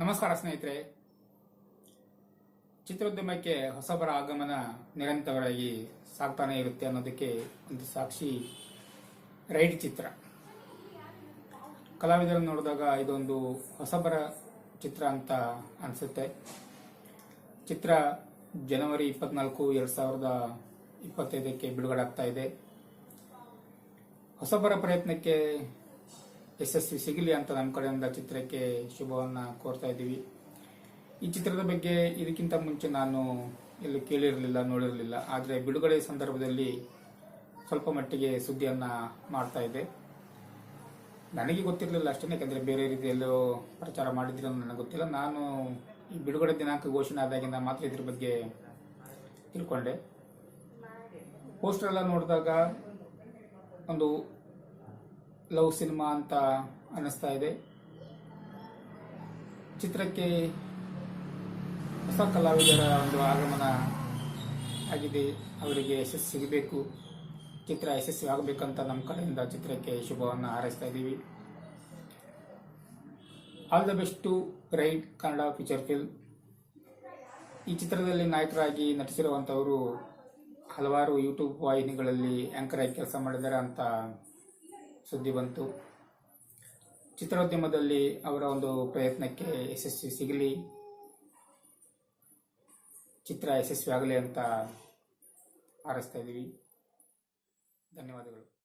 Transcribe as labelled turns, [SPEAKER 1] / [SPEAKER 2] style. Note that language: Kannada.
[SPEAKER 1] ನಮಸ್ಕಾರ ಸ್ನೇಹಿತರೆ. ಚಿತ್ರೋದ್ಯಮಕ್ಕೆ ಹೊಸಬರ ಆಗಮನ ನಿರಂತರವಾಗಿ ಸಾಗ್ತಾನೆ ಇರುತ್ತೆ ಅನ್ನೋದಕ್ಕೆ ಒಂದು ಸಾಕ್ಷಿ ರೈಡ್ ಚಿತ್ರ. ಕಲಾವಿದರನ್ನು ನೋಡಿದಾಗ ಇದೊಂದು ಹೊಸಬರ ಚಿತ್ರ ಅಂತ ಅನಿಸುತ್ತೆ. ಚಿತ್ರ ಜನವರಿ ಇಪ್ಪತ್ನಾಲ್ಕು, ಎರಡು ಸಾವಿರದ ಇಪ್ಪತ್ತೈದಕ್ಕೆ ಬಿಡುಗಡೆ ಆಗ್ತಾ ಇದೆ. ಹೊಸಬರ ಪ್ರಯತ್ನಕ್ಕೆ ಯಶಸ್ವಿ ಸಿಗಲಿ ಅಂತ ನಮ್ಮ ಕಡೆಯಿಂದ ಚಿತ್ರಕ್ಕೆ ಶುಭವನ್ನು ಕೋರ್ತಾ ಇದ್ದೀವಿ. ಈ ಚಿತ್ರದ ಬಗ್ಗೆ ಇದಕ್ಕಿಂತ ಮುಂಚೆ ನಾನು ಎಲ್ಲೂ ಕೇಳಿರಲಿಲ್ಲ, ನೋಡಿರಲಿಲ್ಲ. ಆದರೆ ಬಿಡುಗಡೆ ಸಂದರ್ಭದಲ್ಲಿ ಸ್ವಲ್ಪ ಮಟ್ಟಿಗೆ ಸುದ್ದಿಯನ್ನು ಮಾಡ್ತಾ ಇದ್ದೆ. ನನಗೆ ಗೊತ್ತಿರಲಿಲ್ಲ ಅಷ್ಟೇ ಯಾಕಂದರೆ ಬೇರೆ ರೀತಿಯಲ್ಲೂ ಪ್ರಚಾರ ಮಾಡಿದ್ರು ನನಗೆ ಗೊತ್ತಿಲ್ಲ. ನಾನು ಈ ಬಿಡುಗಡೆ ದಿನಾಂಕ ಘೋಷಣೆ ಆದಾಗಿಂದ ಮಾತ್ರ ಇದ್ರ ಬಗ್ಗೆ ತಿಳ್ಕೊಂಡೆ. ಪೋಸ್ಟರ್ ಎಲ್ಲ ನೋಡಿದಾಗ ಒಂದು ಲವ್ ಸಿನಿಮಾ ಅಂತ ಅನ್ನಿಸ್ತಾ ಇದೆ. ಚಿತ್ರಕ್ಕೆ ಹೊಸ ಕಲಾವಿದರ ಒಂದು ಆಗಮನ ಆಗಿದೆ. ಅವರಿಗೆ ಯಶಸ್ಸು ಸಿಗಬೇಕು. ಚಿತ್ರ ಯಶಸ್ವಿ ಆಗಬೇಕಂತ ನಮ್ಮ ಕಡೆಯಿಂದ ಚಿತ್ರಕ್ಕೆ ಶುಭವನ್ನು ಹಾರೈಸ್ತಾ ಇದ್ದೀವಿ. All the best to right Kannada feature film ಈ ಚಿತ್ರದಲ್ಲಿ ನಾಯಕರಾಗಿ ನಟಿಸಿರುವಂಥವರು ಹಲವಾರು ಯೂಟ್ಯೂಬ್ ವಾಹಿನಿಗಳಲ್ಲಿ ಆಂಕರ್ ಆಗಿ ಕೆಲಸ ಮಾಡಿದ್ದಾರೆ ಅಂತ ಸುದ್ದಿ ಬಂತು. ಚಿತ್ರೋದ್ಯಮದಲ್ಲಿ ಅವರ ಒಂದು ಪ್ರಯತ್ನಕ್ಕೆ ಯಶಸ್ವಿ ಸಿಗಲಿ, ಚಿತ್ರ ಯಶಸ್ವಿ ಆಗಲಿ ಅಂತ ಹಾರೈಸ್ತಾ ಇದ್ದೀವಿ. ಧನ್ಯವಾದಗಳು.